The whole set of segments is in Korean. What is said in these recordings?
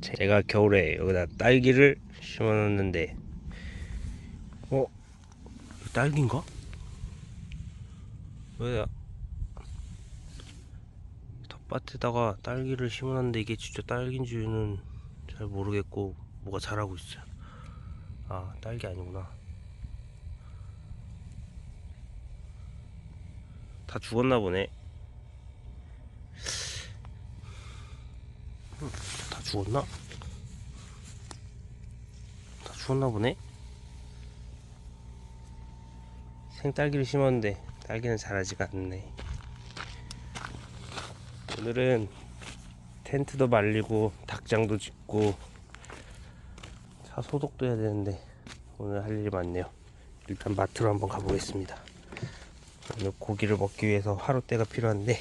제가 겨울에 여기다 딸기를 심어놨는데 어? 딸기인가? 왜 텃밭에다가 딸기를 심어놨는데 이게 진짜 딸기인지는 잘 모르겠고 뭐가 자라고 있어요 아 딸기 아니구나 다 죽었나 보네 음, 다 죽었나? 다 죽었나 보네. 생딸기를 심었는데 딸기는 자라지가 않네. 오늘은 텐트도 말리고 닭장도 짓고 차 소독도 해야 되는데 오늘 할 일이 많네요. 일단 마트로 한번 가보겠습니다. 오늘 고기를 먹기 위해서 화로대가 필요한데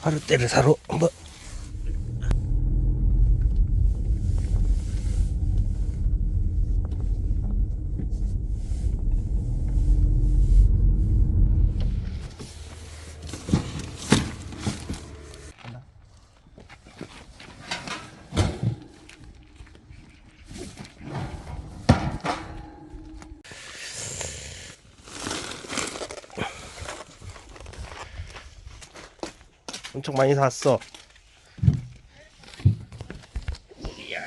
화로대를 사러 한번 엄청 많이 샀어. 이야.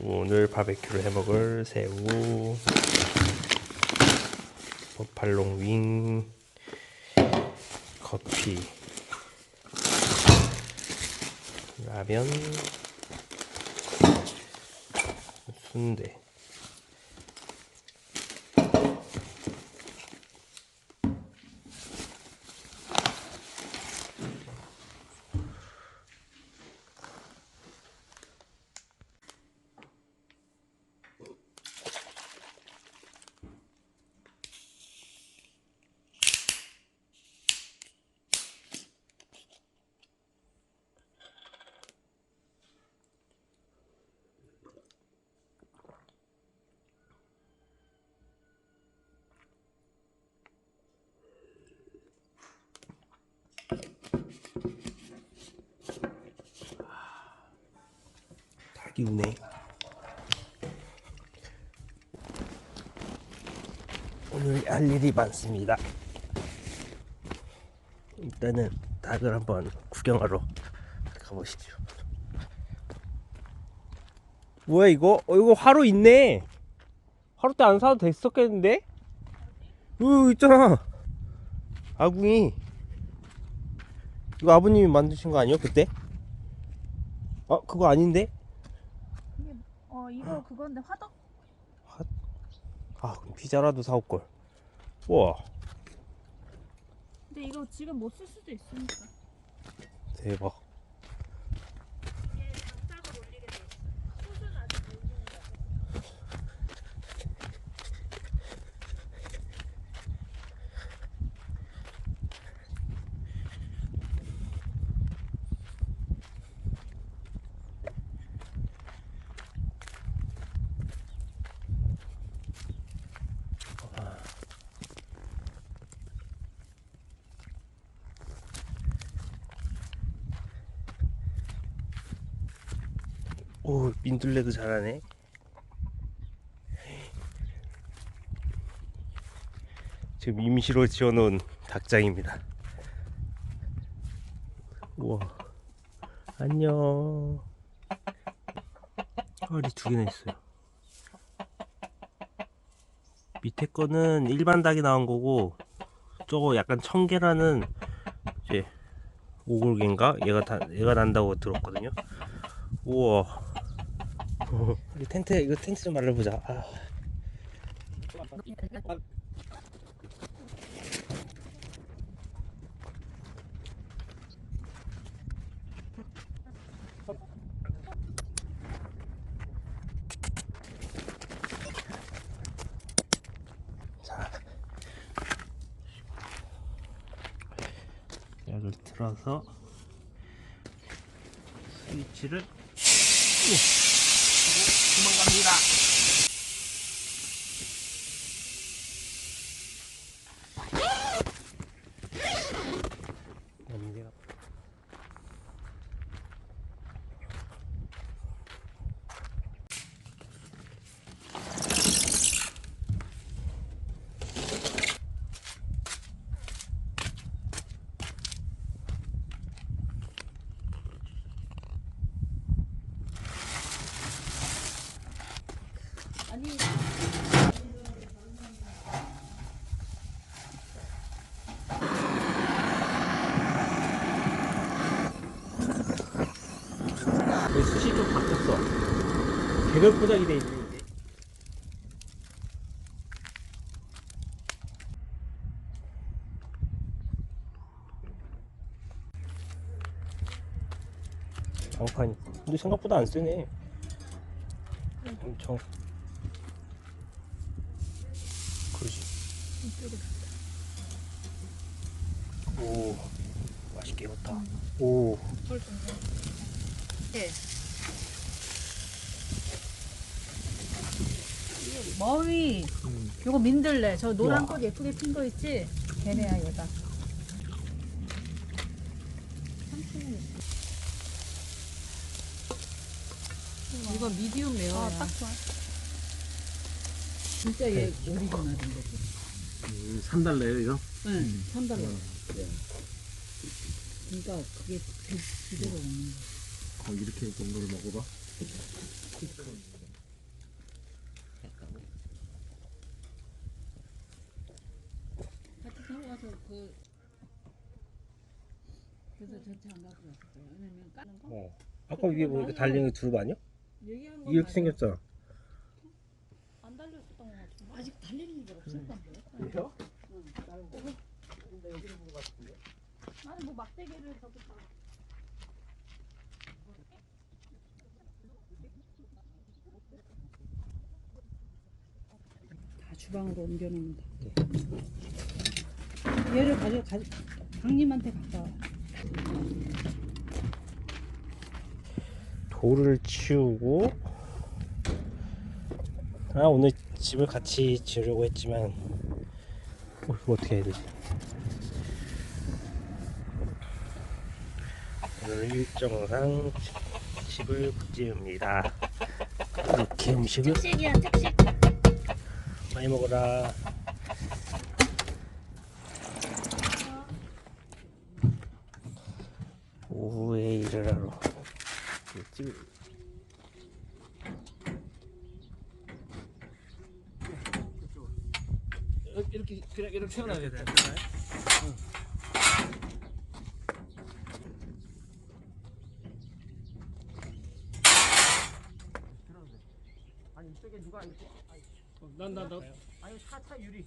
오늘 바베큐를 해 먹을 새우, 버팔롱 윙, 커피. 라면 순대 우네 오늘 할 일이 많습니다 일단은 닭을 한번 구경하러 가보시죠 뭐야 이거? 어 이거 화로 있네 화로 때 안 사도 됐었겠는데? 어 있잖아 아궁이 이거 아버님이 만드신 거 아니요 그때? 아 그거 아닌데? 이거 그건데 화덕? 아 그럼 피자라도 사올걸. 우와. 근데 이거 지금 못 쓸 수도 있으니까. 대박 이게 장작을 올리게 돼 있어 숯은 아직 못 올린 거야 오 민들레도 잘하네. 지금 임시로 지어놓은 닭장입니다. 우와. 안녕. 알이 두 개나 있어요. 밑에 거는 일반 닭이 나온 거고 저거 약간 청개라는 이제 오골개인가? 얘가 다 얘가 난다고 들었거든요. 우와 우리 텐트 이거 텐트 좀 말려보자 아. 자 약을 틀어서 스위치를 오, 你们干吗的？ 수시 좀 바뀌었어. 개별 포장이 돼 있는. 장판이 근데 생각보다 안 쓰네 엄청 오, 맛있게 익었다. 오, 예. 머위. 요거 민들레. 저 노란 꽃 예쁘게 핀 거 있지? 걔네야 얘가. 이거 미디움 레어야. 딱 좋아. 진짜 얘 오리지널인데 음, 3달러예요 이거? 응 3달러 그러니까 그게 그- 그대로 오는 거 어, 이렇게 된 거를 먹어봐 같이 타고 가서 그 그래서 저차 안 갖고 왔어요 왜냐면 까는 거 어. 아까 위에 보니까 달린 게 두릅 아니야? 이렇게. 생겼잖아. 안 달렸었던 것 같은데. 아직 달리는 게 없을 건데 그래요? 아니 뭐 막대기를 저기 다. 다 주방으로 옮겨놓는다. 얘를 가져 가 강님한테 갖다 와. 돌을 치우고 아 오늘 집을 같이 지으려고 했지만 어, 이거 어떻게 해야 되지? 오늘 일정상 집을 지읍니다. 이렇게 음식을 특식이야 특식. 많이 먹어라. 오후에 일을 하러 집 이렇게 그냥 이렇게 세워놔야겠다 아니 이쪽에 누가 이렇게 난난 나 아니 차차 유리